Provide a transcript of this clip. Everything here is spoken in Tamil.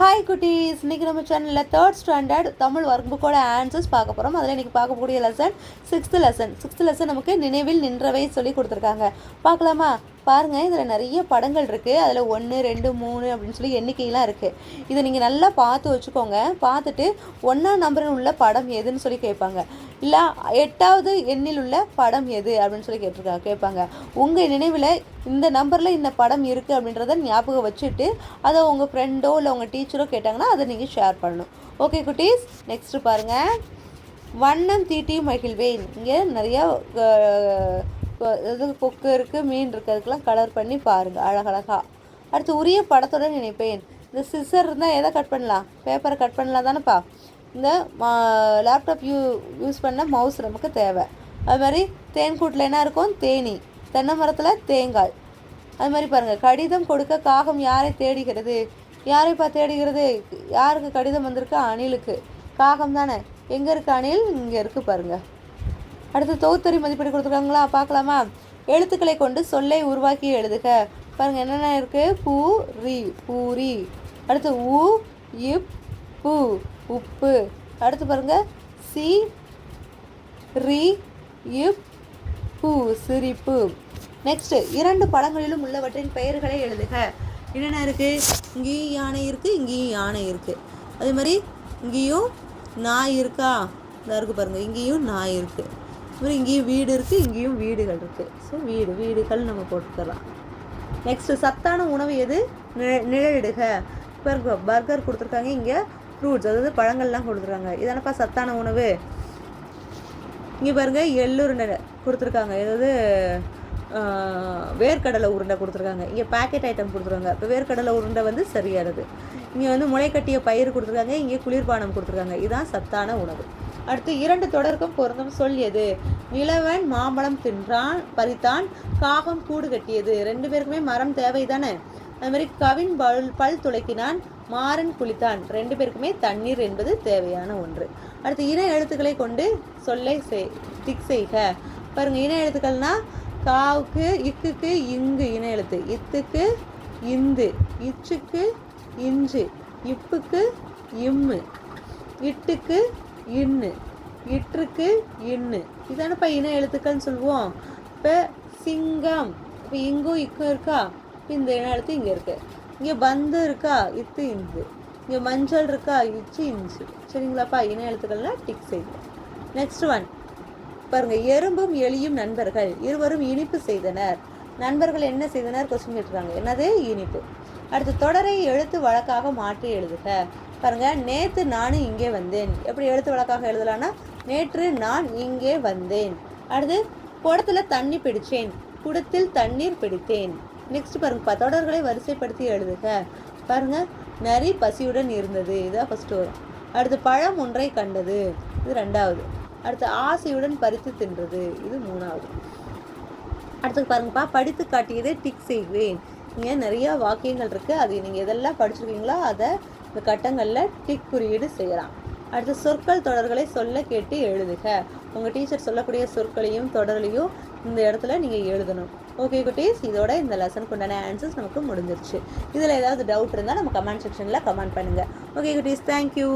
ஹாய் குட்டீஸ். இன்றைக்கி நம்ம சேனலில் தேர்ட் ஸ்டாண்டர்ட் தமிழ் ஒர்க் புக்கோட ஆன்சர்ஸ் பார்க்க போகிறோம் அதில் இன்னைக்கு பார்க்கக்கூடிய lesson sixth lesson sixth lesson நமக்கு நினைவில் நின்றவை சொல்லி கொடுத்துருக்காங்க. பார்க்கலாமா? பாருங்கள் இதில் நிறைய படங்கள் இருக்குது அதில் ஒன்று ரெண்டு மூணு அப்படின்னு சொல்லி எண்ணிக்கையெல்லாம் இருக்குது இதை நீங்கள் நல்லா பார்த்து வச்சுக்கோங்க. பார்த்துட்டு ஒன்றாம் நம்பரில் உள்ள படம் எதுன்னு சொல்லி கேட்பாங்க. இல்லை எட்டாவது எண்ணில் உள்ள படம் எது அப்படின்னு சொல்லி கேட்டிருக்காங்க கேட்பாங்க. உங்கள் நினைவில் இந்த நம்பரில் இந்த படம் இருக்குது அப்படின்றத ஞாபகம் வச்சுட்டு அதை உங்கள் ஃப்ரெண்டோ இல்லை உங்கள் டீச்சரோ கேட்டாங்கன்னா அதை நீங்கள் ஷேர் பண்ணணும். ஓகே குட்டீஸ்? நெக்ஸ்ட்டு பாருங்கள் வண்ணம் தீட்டி மகிழ்வேன். இங்கே நிறையா இது கொக்கு இருக்குது மீன் இருக்குது அதுக்கெல்லாம் கலர் பண்ணி பாருங்கள் அழகழகா. அடுத்து உரிய படத்துடன் நினைப்பேன் இந்த சிசர் இருந்தால் எதை கட் பண்ணலாம்? பேப்பரை கட் பண்ணலாம் தானேப்பா? இந்த லேப்டாப் யூ யூஸ் பண்ண மவுஸ் நமக்கு தேவை. அது மாதிரி தேன்கூட்டில் என்ன இருக்கும்? தேனி. தென்னை மரத்தில் தேங்காய். அது மாதிரி பாருங்கள் கடிதம் கொடுக்க காகம் யாரை தேடுகிறது? யாரைப்பா தேடுகிறது? யாருக்கு கடிதம் வந்திருக்கு? அணிலுக்கு. காகம் தானே. எங்கே இருக்கு அணில்? இங்கே இருக்குது பாருங்கள் அடுத்து தொகுத்தறி மதிப்பீடு கொடுத்துருக்காங்களா? பார்க்கலாமா? எழுத்துக்களை கொண்டு சொல்லை உருவாக்கி எழுதுக. பாருங்கள் என்னென்ன இருக்குது பூ ரி பூரி அடுத்து உ இப் பு உப்பு. அடுத்து பாருங்கள் சி ரி இப் பூ சிரிப்பு. நெக்ஸ்ட் இரண்டு படங்களிலும் உள்ளவற்றின் பெயர்களை எழுதுக. என்னென்ன இருக்குது இங்கேயும் யானை இருக்குது இங்கேயும் யானை இருக்குது அதே மாதிரி இங்கேயும் நாய் இருக்கா? இதாக இருக்குது பாருங்கள் இங்கேயும் நாய் இருக்குது அப்புறம் இங்கேயும் வீடு இருக்குது இங்கேயும் வீடுகள் இருக்குது ஸோ வீடு வீடுகள் நம்ம போட்டுக்கலாம். நெக்ஸ்ட்டு சத்தான உணவு எது? நிழ- நிழலிடுக. இப்போ பர்கர் கொடுத்துருக்காங்க. இங்கே ஃப்ரூட்ஸ் அதாவது பழங்கள்லாம் கொடுத்துருக்காங்க. இதானப்பா சத்தான உணவு? இங்கே பாருங்க எள்ளுருண்ட கொடுத்துருக்காங்க. ஏதாவது வேர்க்கடலை உருண்டை கொடுத்துருக்காங்க. இங்கே பேக்கெட் ஐட்டம் கொடுத்துருக்காங்க. இப்போ வேர்க்கடலை உருண்டை வந்து சரியானது. இங்கே வந்து முளைக்கட்டிய பயிர் கொடுத்துருக்காங்க. இங்கே குளிர்பானம் கொடுத்துருக்காங்க. இதுதான் சத்தான உணவு. அடுத்து இரண்டு தொடருக்கும் பொருந்தும் சொல் எது நிலவன் மாம்பழம் தின்றான் பறித்தான் காகம் கூடு கட்டியது. ரெண்டு பேருக்குமே மரம் தேவை தானே அது மாதிரி கவின் பல் பல் துளைக்கினான் மாறன் குளித்தான். ரெண்டு பேருக்குமே தண்ணீர் என்பது தேவையான ஒன்று. அடுத்து இன எழுத்துக்களை கொண்டு சொல்லை செய் டிக் செய்க. பாருங்க இன எழுத்துக்கள்னா காவுக்கு இக்குக்கு இங்கு இன எழுத்து. இத்துக்கு இந்து. இச்சுக்கு இஞ்சு. இப்புக்கு இம்மு. இட்டுக்கு இன்னு. இற்றுக்கு இன்னு. இதானப்பா இன எழுத்துக்கள்னு சொல்லுவோம். இப்போ சிங்கம். இப்போ இங்கும் இக்கும் இருக்கா? இந்த இன எழுத்து இங்கே இருக்கு. இங்கே பந்து இருக்கா? இத்து இந்து. இங்கே மஞ்சள் இருக்கா? இச்சு இஞ்சு. சரிங்களாப்பா இன எழுத்துக்கள்னா டிக் செய்யுங்க நெக்ஸ்ட் ஒன் பாருங்க எறும்பும் எலியும் நண்பர்கள். இருவரும் இனிப்பு செய்தனர். நண்பர்கள் என்ன செய்தனர்? கொஸ்டின் கேட்டிருக்காங்க. என்னது? இனிப்பு. அடுத்து தொடரை எழுத்து வழக்காக மாற்றி எழுதுக. பாருங்க நேற்று நானும் இங்கே வந்தேன். எப்படி எழுத்து வழக்காக எழுதலான்னா நேற்று நான் இங்கே வந்தேன். அடுத்து குடத்தில் தண்ணி பிடித்தேன் குடத்தில் தண்ணீர் பிடித்தேன். நெக்ஸ்ட் பாருங்கப்பா தொடர்களை வரிசைப்படுத்தி எழுதுக. பாருங்கள் நரி பசியுடன் இருந்தது. இதான் ஃபஸ்ட்டு வரும். அடுத்து பழம் ஒன்றை கண்டது. இது ரெண்டாவது. அடுத்து ஆசையுடன் பறித்து தின்றது. இது மூணாவது. அடுத்து பாருங்கப்பா படித்து காட்டியதை டிக் செய்வேன். இங்கே நிறையா வாக்கியங்கள் இருக்குது அது நீங்கள் எதெல்லாம் படிச்சிருக்கீங்களோ அதை இந்த கட்டங்களில் டிக் குறியீடு செய்யலாம். அடுத்து சொற்கள் தொடர்களை சொல்ல கேட்டு எழுதுக. உங்கள் டீச்சர் சொல்லக்கூடிய சொற்களையும் தொடர்களையும் இந்த இடத்துல நீங்கள் எழுதணும். ஓகே குட்டீஸ்? இதோட இந்த லெசனுக்கு உண்டான ஆன்சர்ஸ் நமக்கு முடிஞ்சிருச்சு. இதில் ஏதாவது டவுட் இருந்தால் நம்ம கமெண்ட் செக்ஷனில் கமெண்ட் பண்ணுங்கள் ஓகே குட்டீஸ் தேங்க்யூ